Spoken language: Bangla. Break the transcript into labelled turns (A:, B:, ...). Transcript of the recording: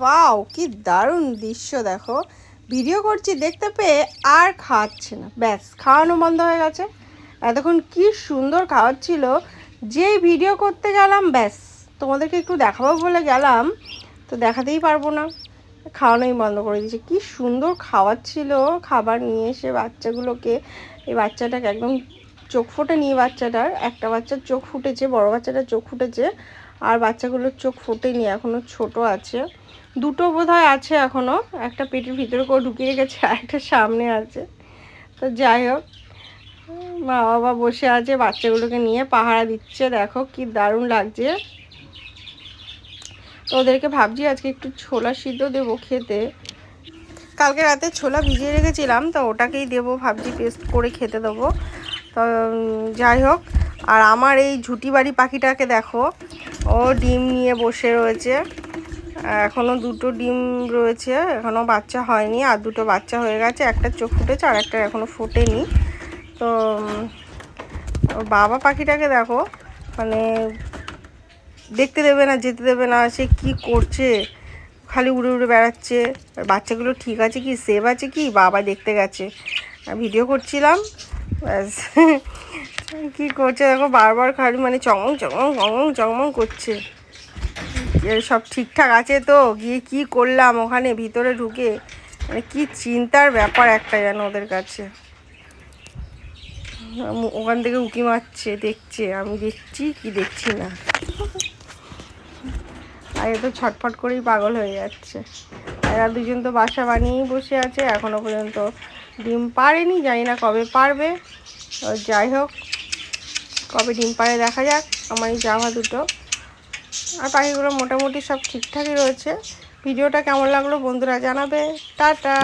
A: ওয়াও, কি দারুণ দৃশ্য, দেখো। ভিডিও করছি দেখতে পেয়ে আর খাওয়াচ্ছে না। ব্যাস, খাওয়ানো বন্ধ হয়ে গেছে। এতক্ষণ কি সুন্দর খাওয়াচ্ছিল। যেই ভিডিও করতে গেলাম, ব্যাস, তোমাদেরকে একটু দেখাবো বলে গেলাম, তো দেখাতেই পারব না। খাওয়ানোই বন্ধ করে দিয়েছে। কি সুন্দর খাওয়াচ্ছিল খাবার নিয়ে এসে বাচ্চাগুলোকে। এই বাচ্চাটাকে একদম চোখ ফুটে নিয়ে বাচ্চাটার। একটা বাচ্চার চোখ ফুটেছে, বড় বাচ্চাটার চোখ ফুটেছে। আর বাচ্চাগুলোর চোখ ফুটেনি এখনও ছোট আছে। দুটো বোধহয় আছে এখনও একটা পেটের ভিতরে করে ঢুকিয়ে রেখেছে আর একটা সামনে আছে। তো যাই হোক, মা বাবা বসে আছে বাচ্চাগুলোকে নিয়ে, পাহারা দিচ্ছে, দেখো কি দারুণ লাগছে। তো ওদেরকে ভাবছি আজকে একটু ছোলা সিদ্ধ দেবো খেতে। কালকে রাতে ছোলা ভিজিয়ে রেখেছিলাম, তো ওটাকেই দেবো, ভাবছি পেস্ট করে খেতে দেবো। তো যাই হোক আর আমার এই ঝুটি বাড়ি পাখিটাকে দেখো, ও ডিম নিয়ে বসে রয়েছে। এখনও দুটো ডিম রয়েছে এখনও বাচ্চা হয়নি, আর দুটো বাচ্চা হয়ে গেছে, একটা চোখ ফুটেছে আর একটা এখনও ফোটেনি। তো বাবা পাখিটাকে দেখো মানে দেখতে দেবে না, যেতে দেবে না, সে কি করছে? খালি উড়ে উড়ে বেড়াচ্ছে। বাচ্চাগুলো ঠিক আছে কি সেভ আছে কি? বাবা দেখতে গেছে। ভিডিও করছিলাম, ব্যাস। কী করছে? দেখো বারবার খালি মানে চমং চমং চমং চমং করছে। সব ঠিকঠাক আছে তো? গিয়ে কি করলাম ওখানে ভিতরে ঢুকে? মানে কি চিন্তার ব্যাপার একটা যেন ওদের কাছে। ওখান থেকে উকি মারছে, দেখছে। আমি দেখছি কি দেখছি না। আর এ তো ছটফট করেই পাগল হয়ে যাচ্ছে। এরা দুজন তো বাসা বানিয়েই বসে আছে। এখনও পর্যন্ত ডিম পারেনি জানি না কবে পারবে। যাই হোক। কবে ডিম পারে দেখা যাক আমার এই জাভা দুটো। আর পাখিগুলো মোটামুটি সব ঠিকঠাকই রয়েছে। ভিডিওটা কেমন লাগল বন্ধুরা জানাবে। টাটা!